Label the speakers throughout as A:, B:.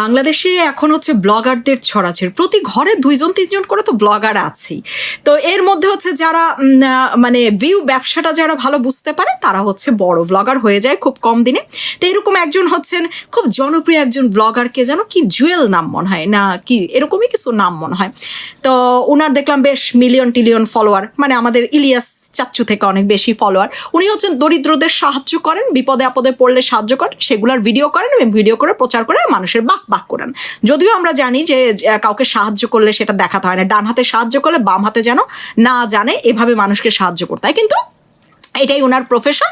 A: বাংলাদেশে এখন হচ্ছে ব্লগারদের ছড়াছড়ি। প্রতি ঘরে দুইজন, তিনজন করে তো ব্লগার আছেই। তো এর মধ্যে হচ্ছে যারা মানে ভিউ ব্যবসাটা যারা ভালো বুঝতে পারে, তারা হচ্ছে বড় ব্লগার হয়ে যায় খুব কম দিনে। তো এরকম একজন হচ্ছেন, খুব জনপ্রিয় একজন ব্লগারকে যেন কি জুয়েল নাম মনে হয়, না কি, এরকমই কিছু নাম মনে হয়। তো ওনার দেখলাম বেশ মিলিয়ন টিলিয়ন ফলোয়ার মানে আমাদের ইলিয়াস চাচ্চু থেকে অনেক বেশি ফলোয়ার উনি হচ্ছেন দরিদ্রদের সাহায্য করেন, বিপদে আপদে পড়লে সাহায্য করেন, সেগুলোর ভিডিও করেন এবং ভিডিও করে প্রচার করে মানুষের বাক বাক করেন। যদিও আমরা জানি যে কাউকে সাহায্য করলে সেটা দেখাতে হয় না। ডান হাতে সাহায্য করলে বাম হাতে যেন না জানে, এভাবে মানুষকে সাহায্য করতে হয়। কিন্তু এটাই ওনার প্রফেশন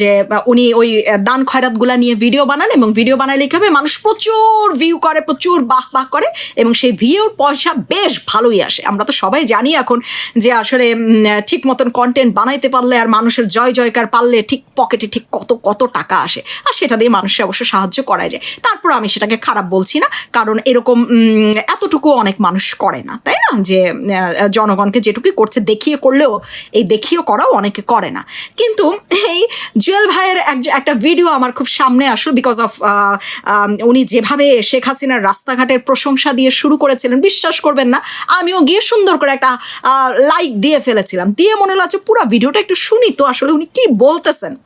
A: যে উনি ওই দান খয়রাতগুলা নিয়ে ভিডিও বানান এবং ভিডিও বানালে কি হবে, মানুষ প্রচুর ভিউ করে, প্রচুর বাহ বাহ করে এবং সেই ভিউর পয়সা বেশ ভালোই আসে। আমরা তো সবাই জানি এখন যে, আসলে ঠিক মতন কন্টেন্ট বানাইতে পারলে আর মানুষের জয় জয়কার পারলে ঠিক পকেটে ঠিক কত কত টাকা আসে। আর সেটা দিয়ে মানুষের অবশ্য সাহায্য করা যায়। তারপর আমি সেটাকে খারাপ বলছি না, কারণ এরকম এতটুকু অনেক মানুষ করে না, তাই না? যে জনগণকে যেটুকুই করছে, দেখিয়ে করলেও, এই দেখিয়ে করাও অনেকে করে না। কিন্তু এই জুয়েল ভাইয়ের এক- একটা ভিডিও আমার খুব সামনে আসলো বিকজ অফ উনি যেভাবে শেখ হাসিনার রাস্তাঘাটের প্রশংসা দিয়ে শুরু করেছিলেন, বিশ্বাস করবেন না, আমিও গিয়ে সুন্দর করে একটা লাইক দিয়ে ফেলেছিলাম। দিয়ে মনে হলো আচ্ছা পুরো ভিডিওটা একটু শুনি তো, আসলে উনি কি বলতেছেন?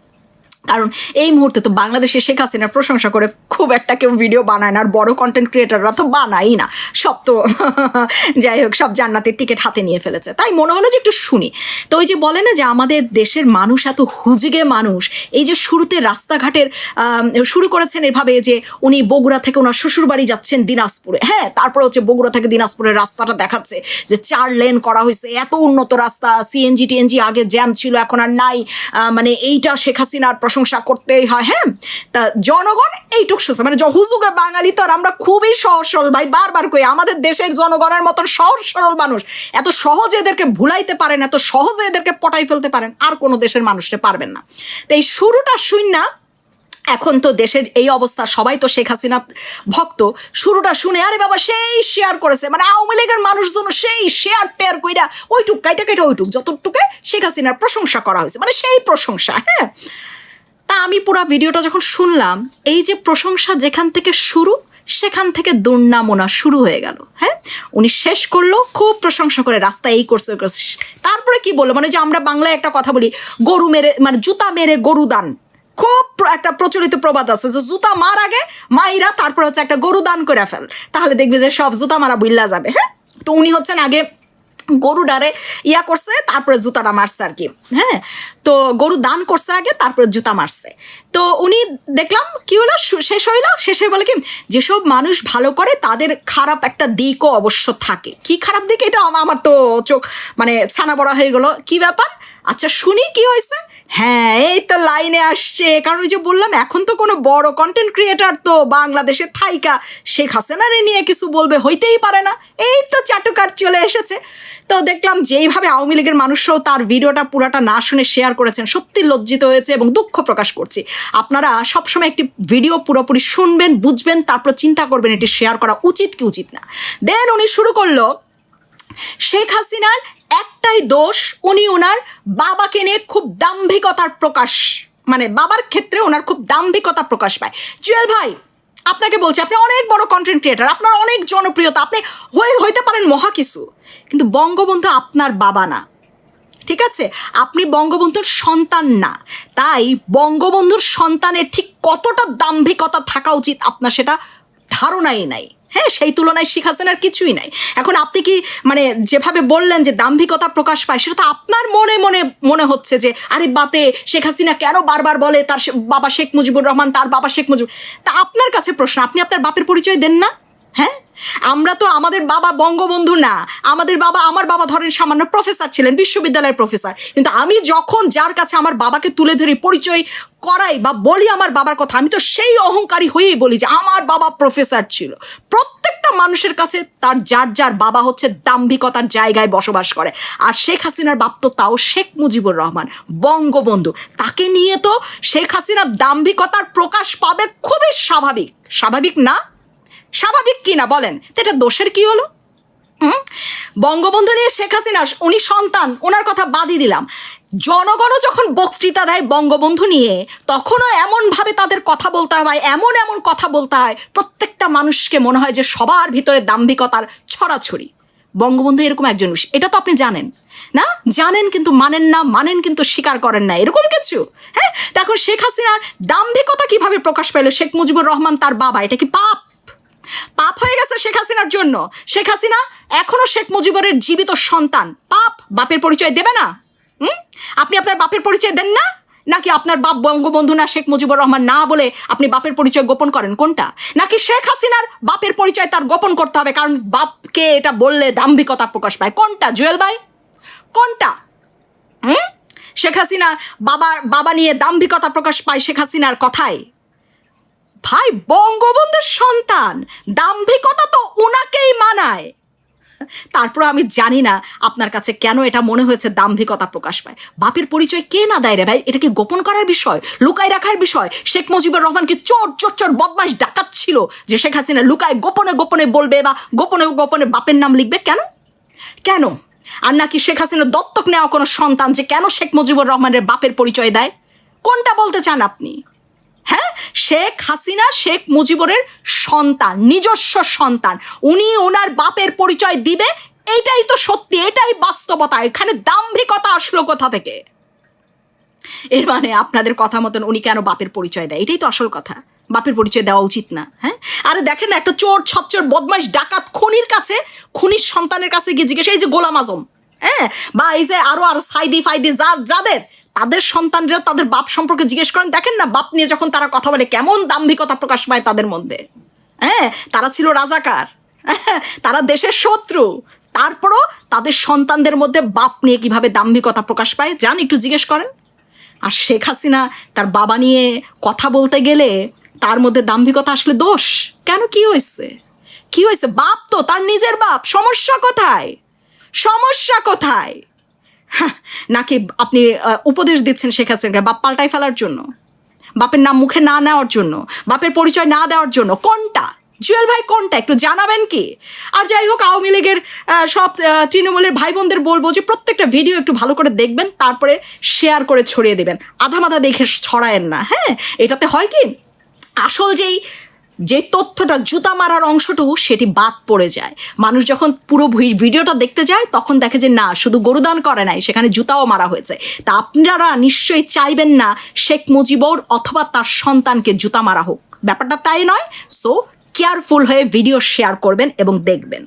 A: কারণ এই মুহূর্তে তো বাংলাদেশে শেখ হাসিনার প্রশংসা করে খুব একটা কেউ ভিডিও বানায় না, আর বড় কন্টেন্ট ক্রিয়েটাররা তো বানাই না। সব তো যাই হোক, সব জান্নাতের টিকিট হাতে নিয়ে ফেলেছে। তাই মনে হলো যে একটু শুনি। তো ওই যে বলে না যে আমাদের দেশের মানুষ এত হুজগে মানুষ, এই যে শুরুতে রাস্তাঘাটের শুরু করেছেন এভাবে যে উনি বগুড়া থেকে ওনার শ্বশুরবাড়ি যাচ্ছেন দিনাজপুরে। হ্যাঁ তারপর হচ্ছে বগুড়া থেকে দিনাজপুরের রাস্তাটা দেখাচ্ছে যে চার লেন করা হয়েছে। এত উন্নত রাস্তা সিএনজি টিএনজি আগে জ্যাম ছিল, এখন আর নাই। মানে এইটা শেখ হাসিনার প্রশংসা করতেই হয় হ্যাঁ? তা জনগণ এইটুক শুনছে মানে হুজুগে বাঙালি তো আর আমরা খুবই সহজ সরল ভাই, বারবার কই, আমাদের দেশের জনগণের মতন সহজ সরল মানুষ। এত সহজে এদেরকে ভুলাইতে পারেন, এত সহজে এদেরকে পটাই ফেলতে পারেন, আর কোনো দেশের মানুষকে পারবেন না। তো এই শুরুটা না, এখন তো দেশের এই অবস্থা, সবাই তো শেখ হাসিনা ভক্ত। শুরুটা শুনে, আরে বাবা, সেই শেয়ার করেছে। মানে আওয়ামী লীগের মানুষজন সেই শেয়ার টেয়ার কইরা ওইটুক, কাইটা কাইটা ওইটুক, যতটুকু শেখ হাসিনার প্রশংসা করা হয়েছে। মানে সেই প্রশংসা হ্যাঁ? আমি পুরো ভিডিওটা যখন শুনলাম, এই যে প্রশংসা যেখান থেকে শুরু, সেখান থেকে দুর্নামনা শুরু হয়ে গেল হ্যাঁ? উনি শেষ করল, খুব প্রশংসা করে, রাস্তা এই করছে। তারপরে কি বলল? মানে যে আমরা বাংলায় একটা কথা বলি, গরু মেরে মানে জুতা মেরে গরু দান। খুব একটা প্রচলিত প্রবাদ আছে যে জুতা মার আগে মাইরা তারপর হচ্ছে একটা গরু দান করে ফেল। তাহলে দেখবি যে সব জুতা মারা বুইল্লা যাবে হ্যাঁ? তো উনি হচ্ছেন আগে গরু ডারে ইয়া করছে, তারপরে জুতাটা মারছে আর কি। হ্যাঁ? তো গরু দান করছে আগে, তারপরে জুতা মারছে। তো উনি দেখলাম, কি হলো? শেষ হইল? শেষে বলে কি, যেসব মানুষ ভালো করে, তাদের খারাপ একটা দিকও অবশ্য থাকে। কি খারাপ দিক? এটা আমার তো চোখ মানে ছানা বড়া হয়ে গেলো। কি ব্যাপার? আচ্ছা শুনি কি হয়েছে? হ্যাঁ লাইনে আসছে। কারণ ওই যে বললাম, এখন তো কোনো বড় কন্টেন্ট ক্রিয়েটার তো বাংলাদেশে থাইকা শেখ হাসিনারে নিয়ে কিছু বলবে, হইতেই পারে না। এই তো চাটুকার চলে এসেছে। তো দেখলাম যেইভাবে আওয়ামী লীগের মানুষরাও তার ভিডিওটা পুরাটা না শুনে শেয়ার করেছেন, সত্যি লজ্জিত হয়েছে এবং দুঃখ প্রকাশ করছি। আপনারা সবসময় একটি ভিডিও পুরোপুরি শুনবেন, বুঝবেন, তারপর চিন্তা করবেন, এটি শেয়ার করা উচিত কি উচিত না। দেন উনি শুরু করল, শেখ হাসিনার একটাই দোষ, উনি ওনার বাবাকে নিয়ে খুব দাম্ভিকতার প্রকাশ মানে বাবার ক্ষেত্রে ওনার খুব দাম্ভিকতা প্রকাশ পায়। জুয়েল ভাই, আপনাকে বলছি, আপনি অনেক বড় কন্টেন্ট ক্রিয়েটার আপনার অনেক জনপ্রিয়তা, আপনি হয়ে, হইতে পারেন মহা কিছু, কিন্তু বঙ্গবন্ধু আপনার বাবা না। ঠিক আছে? আপনি বঙ্গবন্ধুর সন্তান না। তাই বঙ্গবন্ধুর সন্তানের ঠিক কতটা দাম্ভিকতা থাকা উচিত আপনার সেটা ধারণাই নাই। হ্যাঁ সেই তুলনায় শেখ হাসিনার কিছুই নাই। এখন আপনি কি মানে যেভাবে বললেন যে দাম্ভিকতা প্রকাশ পায়, সেটা তো আপনার মনে মনে মনে হচ্ছে যে, আরে বাপরে, শেখ হাসিনা কেন বারবার বলে তার বাবা শেখ মুজিবুর রহমান, তার বাবা শেখ মুজিবুর তা আপনার কাছে প্রশ্ন, আপনি আপনার বাপের পরিচয় দেন না? হ্যাঁ? আমরা তো আমাদের বাবা বঙ্গবন্ধু না। আমাদের বাবা, আমার বাবা ধরেন সামান্য প্রফেসর ছিলেন, বিশ্ববিদ্যালয়ের প্রফেসর কিন্তু আমি যখন যার কাছে আমার বাবাকে তুলে ধরি পরিচয় করাই বা বলি আমার বাবার কথা, আমি তো সেই অহংকারী হয়েই বলি যে আমার বাবা প্রফেসর ছিল। প্রত্যেকটা মানুষের কাছে তার যার যার বাবা হচ্ছে দাম্ভিকতার জায়গায় বসবাস করে। আর শেখ হাসিনার বাপ তো তাও শেখ মুজিবুর রহমান, বঙ্গবন্ধু। তাকে নিয়ে তো শেখ হাসিনার দাম্ভিকতার প্রকাশ পাবে খুবই স্বাভাবিক। স্বাভাবিক না? স্বাভাবিক কি না বলেন? তো এটা দোষের কি হলো? বঙ্গবন্ধু নিয়ে শেখ হাসিনা উনি সন্তান, ওনার কথা বাদই দিলাম। জনগণও যখন বক্তৃতা দেয় বঙ্গবন্ধু নিয়ে, তখনও এমনভাবে তাদের কথা বলতে হয়, এমন এমন কথা বলতে হয়, প্রত্যেকটা মানুষকে মনে হয় যে সবার ভিতরে দাম্ভিকতার ছড়াছড়ি। বঙ্গবন্ধু এরকম একজন বিষয় এটা তো আপনি জানেন। না? জানেন কিন্তু মানেন না, মানেন কিন্তু স্বীকার করেন না, এরকম কিছু। হ্যাঁ? দেখুন শেখ হাসিনার দাম্ভিকতা কীভাবে প্রকাশ পেল? শেখ মুজিবুর রহমান তার বাবা, এটা কি পাপ? পাপ হয়ে গেছে শেখ হাসিনার জন্য। শেখ হাসিনা এখনও শেখ মুজিবুরের জীবিত সন্তান। পাপ বাপের পরিচয় দেবে না? হুম? আপনি আপনার বাপের পরিচয় দেন না? নাকি আপনার বাপ বঙ্গবন্ধু না শেখ মুজিবুর রহমান না বলে আপনি বাপের পরিচয় গোপন করেন? কোনটা? নাকি শেখ হাসিনার বাপের পরিচয় তার গোপন করতে হবে? কারণ বাপকে এটা বললে দাম্ভিকতা প্রকাশ পায়। কোনটা, জুয়েল ভাই? কোনটা? হুম? শেখ হাসিনা বাবার বাবা নিয়ে দাম্ভিকতা প্রকাশ পায় শেখ হাসিনার কথায়। ভাই বঙ্গবন্ধুর সন্তান। দাম্ভিকতা তো উনাকেই মানায়। তারপর আমি জানি না আপনার কাছে কেন এটা মনে হয়েছে দাম্ভিকতা প্রকাশ পায়। বাপের পরিচয় কে না দেয় রে ভাই? এটা কি গোপন করার বিষয়? লুকায় রাখার বিষয়? শেখ মুজিবুর রহমান কি চোর চোর চোর বদমাস ডাকাত ছিল? যে শেখ হাসিনা লুকায় গোপনে গোপনে বলবে বা গোপনে গোপনে বাপের নাম লিখবে কেন? কেন? আর নাকি শেখ হাসিনা দত্তক নেওয়া কোনো সন্তান যে কেন শেখ মুজিবুর রহমানের বাপের পরিচয় দেয়? কোনটা বলতে চান আপনি? শেখ হাসিনা, শেখ মুজিবুরের সন্তান, নিজস্ব সন্তান। উনি ওনার বাপের পরিচয় দিবে, এটাই তো সত্যি, এটাই বাস্তবতা। এখানে দাম্ভিকতা আসলো কোথা থেকে? এর মানে আপনাদের কথা মতন উনি কেন বাপের পরিচয় দেয়? এটাই তো আসল কথা। বাপের পরিচয় দেওয়া উচিত না হ্যাঁ? আরে দেখেন না, একটা চোর ছচ্চর বদমাইশ, ডাকাত খুনির কাছে, খুনির সন্তানের কাছে গিয়ে জিজ্ঞেস, এই যে গোলাম আজম হ্যাঁ? বা এই যে আরও আর সাইদি ফাইদি যার যাদের তাদের সন্তানরা তাদের বাপ সম্পর্কে জিজ্ঞেস করেন দেখেন না বাপ নিয়ে যখন তারা কথা বলে কেমন দাম্ভিকতা প্রকাশ পায় তাদের মধ্যে? হ্যাঁ তারা ছিল রাজাকার হ্যাঁ, তারা দেশের শত্রু। তারপরও তাদের সন্তানদের মধ্যে বাপ নিয়ে কীভাবে দাম্ভিকতা প্রকাশ পায় যান একটু জিজ্ঞেস করেন। আর শেখ হাসিনা তার বাবা নিয়ে কথা বলতে গেলে তার মধ্যে দাম্ভিকতা আসলে দোষ। কেন? কি হয়েছে কি হয়েছে বাপ তো তার নিজের বাপ সমস্যা কোথায়? সমস্যা কোথায়? নাকি আপনি উপদেশ দিচ্ছেন শেখ হাসিনাকে? বাপ পাল্টাই ফেলার জন্য? বাপের নাম মুখে না নেওয়ার জন্য? বাপের পরিচয় না দেওয়ার জন্য? কোনটা? জুয়েল ভাই, কোনটা? একটু জানাবেন কি? আর যাই হোক, আওয়ামী লীগের সব তৃণমূলের ভাই বোনদের বলব যে প্রত্যেকটা ভিডিও একটু ভালো করে দেখবেন, তারপরে শেয়ার করে ছড়িয়ে দেবেন। আধা মাধা দেখে ছড়ায়েন না হ্যাঁ? এটাতে হয় কি? আসল যেই যে তথ্যটা জুতা মারার অংশটুকু সেটি বাদ পড়ে যায়। মানুষ যখন পুরো ভিডিওটা দেখতে যায়, তখন দেখে যে না, শুধু গরুদান করে নাই, সেখানে জুতাও মারা হয়েছে। তা আপনারা নিশ্চয়ই চাইবেন না শেখ মুজিবর অথবা তার সন্তানকে জুতা মারা হোক। ব্যাপারটা তাই নয়। সো কেয়ারফুল হয়ে ভিডিও শেয়ার করবেন এবং দেখবেন।